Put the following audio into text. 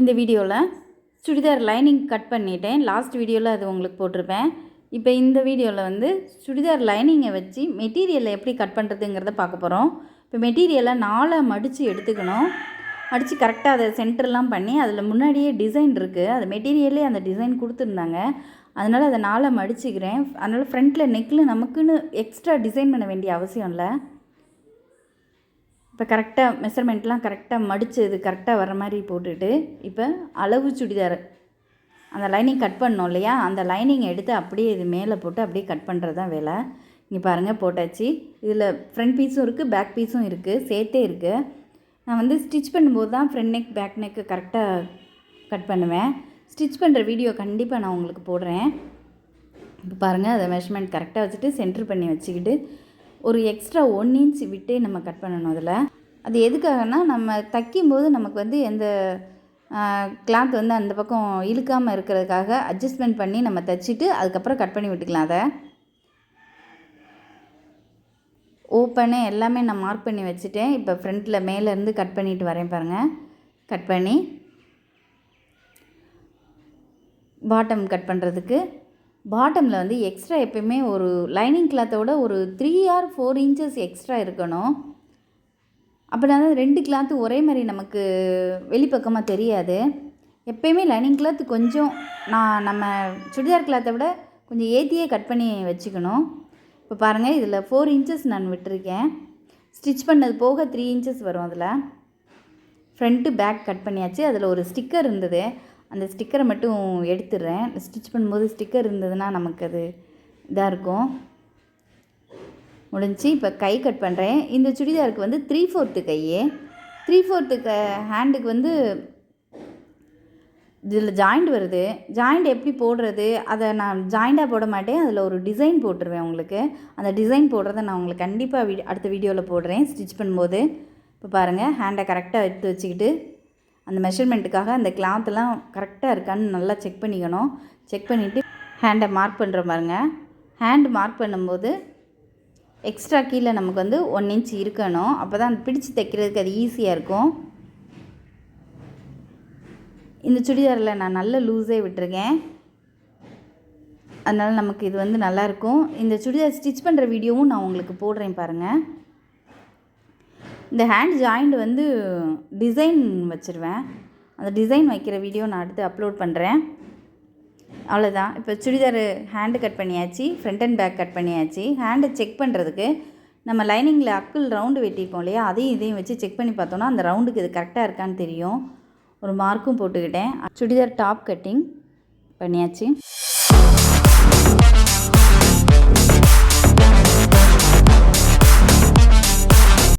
இந்த வீடியோவில் churidar lining cut பண்ணிட்டேன். லாஸ்ட் வீடியோவில் அது உங்களுக்கு போட்டிருப்பேன். இப்போ இந்த வீடியோவில் வந்து சுடிதார் லைனிங்கை வச்சு மெட்டீரியலை எப்படி கட் பண்ணுறதுங்கிறத பார்க்க போகிறோம் இப்போ மெட்டீரியலை நாலாக மடித்து எடுத்துக்கணும். மடித்து கரெக்டாக அதை சென்டர்லாம் பண்ணி அதில் முன்னாடியே டிசைன் இருக்குது அது மெட்டீரியலே அந்த டிசைன் கொடுத்துருந்தாங்க. அதனால் அதை நாலாக மடிச்சுக்கிறேன். அதனால் ஃப்ரண்ட்டில் நெக்கில் நமக்குன்னு எக்ஸ்ட்ரா டிசைன் பண்ண வேண்டிய அவசியம் இல்லை. இப்போ கரெக்டாக மெஷர்மெண்ட்லாம் கரெக்டாக மடித்து இது கரெக்டாக வர மாதிரி போட்டுட்டு இப்போ அளவு சுடிதார். அந்த லைனிங் கட் பண்ணோம் இல்லையா? அந்த லைனிங் எடுத்து அப்படியே இது மேலே போட்டு அப்படியே கட் பண்ணுறது தான் வேலை. இங்கே பாருங்கள் போட்டாச்சு. இதில் ஃப்ரண்ட் பீஸும் இருக்குது பேக் பீஸும் இருக்குது சேர்த்தே இருக்குது நான் வந்து ஸ்டிச் பண்ணும்போது தான் ஃப்ரண்ட் நெக் பேக் நெக்கு கரெக்டாக கட் பண்ணுவேன். ஸ்டிச் பண்ணுற வீடியோ கண்டிப்பாக நான் உங்களுக்கு போடுறேன். இப்போ பாருங்கள் அதை மெஷர்மெண்ட் கரெக்டாக வச்சுட்டு சென்டர் பண்ணி வச்சுக்கிட்டு ஒரு எக்ஸ்ட்ரா ஒன் இன்ச் விட்டே நம்ம கட் பண்ணணும் அதில். அது எதுக்காகனா நம்ம தைக்கும்போது நமக்கு வந்து எந்த கிளாத் வந்து அந்த பக்கம் இழுக்காமல் இருக்கிறதுக்காக அட்ஜஸ்ட்மெண்ட் பண்ணி நம்ம தைச்சிட்டு அதுக்கப்புறம் கட் பண்ணி விட்டுக்கலாம் அதை. ஓப்பனு எல்லாமே நான் மார்க் பண்ணி வச்சுட்டேன். இப்போ ஃப்ரண்ட்டில் மேலேருந்து கட் பண்ணிட்டு வரேன் பாருங்கள் கட் பண்ணி பாட்டம் கட் பண்ணுறதுக்கு பாட்டமில் வந்து எக்ஸ்ட்ரா எப்பயுமே ஒரு லைனிங் கிளாத்தோட ஒரு three or four inches extra இருக்கணும். அப்படின்னா தான் ரெண்டு கிளாத்து ஒரே மாதிரி நமக்கு வெளிப்பக்கமாக தெரியாது. எப்பயுமே லைனிங் கிளாத் கொஞ்சம் நான் நம்ம சுடிதார் கிளாத்தை விட கொஞ்சம் ஏற்றியே கட் பண்ணி வச்சுக்கணும். இப்போ பாருங்கள் இதில் ஃபோர் இன்ச்சஸ் நான் விட்டுருக்கேன். ஸ்டிச் பண்ணது போக த்ரீ இன்ச்சஸ் வரும் அதில். ஃப்ரண்ட்டு பேக் கட் பண்ணியாச்சு. அதில் ஒரு ஸ்டிக்கர் இருந்தது. அந்த ஸ்டிக்கரை மட்டும் எடுத்துடுறேன். ஸ்டிச் பண்ணும்போது ஸ்டிக்கர் இருந்ததுன்னா நமக்கு அது இதாக இருக்கும். முடிஞ்சு இப்போ கை கட் பண்ணுறேன் இந்த சுடிதாருக்கு வந்து த்ரீ ஃபோர்த்து கையே. த்ரீ ஃபோர்த்து க ஹேண்டுக்கு வந்து இதில் ஜாயிண்ட் வருது. ஜாயிண்ட் எப்படி போடுறது? அதை நான் ஜாயிண்டாக போட மாட்டேன். அதில் ஒரு டிசைன் போட்டுருவேன் உங்களுக்கு. அந்த டிசைன் போடுறத நான் உங்களுக்கு கண்டிப்பாக வீ அடுத்த வீடியோவில் போடுறேன். ஸ்டிச் பண்ணும்போது. இப்போ பாருங்கள் ஹேண்டை கரெக்டாக எடுத்து வச்சுக்கிட்டு அந்த மெஷர்மெண்ட்டுக்காக அந்த கிளாத்லாம் கரெக்டாக இருக்கான்னு நல்லா செக் பண்ணிக்கணும். செக் பண்ணிவிட்டு ஹேண்டை மார்க் பண்ணுற பாருங்க. ஹேண்ட் மார்க் பண்ணும்போது எக்ஸ்ட்ரா கீழே நமக்கு வந்து ஒன் இன்ச் இருக்கணும். அப்போ தான் பிடிச்சி தைக்கிறதுக்கு அது ஈஸியாக இருக்கும். இந்த சுடிதாரில் நான் நல்ல லூஸே விட்டுருக்கேன். அதனால் நமக்கு இது வந்து நல்லாயிருக்கும் இந்த சுடிதார் ஸ்டிச் பண்ணுற வீடியோவும் நான் உங்களுக்கு போடுறேன் பாருங்கள் இந்த ஹேண்ட் ஜாயிண்ட் வந்து டிசைன் வச்சுருவேன். அந்த டிசைன் வைக்கிற வீடியோ நான் அடுத்து அப்லோட் பண்ணுறேன் அவ்வளோதான் இப்போ சுடிதார் ஹேண்டு கட் பண்ணியாச்சு ஃப்ரண்ட் அண்ட் பேக் கட் பண்ணியாச்சு. ஹேண்டை செக் பண்ணுறதுக்கு நம்ம லைனிங்கில் அக்குள் ரவுண்டு வெட்டியிருப்போம் இல்லையா? அதையும் இதையும் வச்சு செக் பண்ணி பார்த்தோன்னா அந்த ரவுண்டுக்கு இது கரெக்டாக இருக்கான்னு தெரியும். ஒரு மார்க்கும் போட்டுக்கிட்டேன். சுடிதார் டாப் கட்டிங் பண்ணியாச்சு.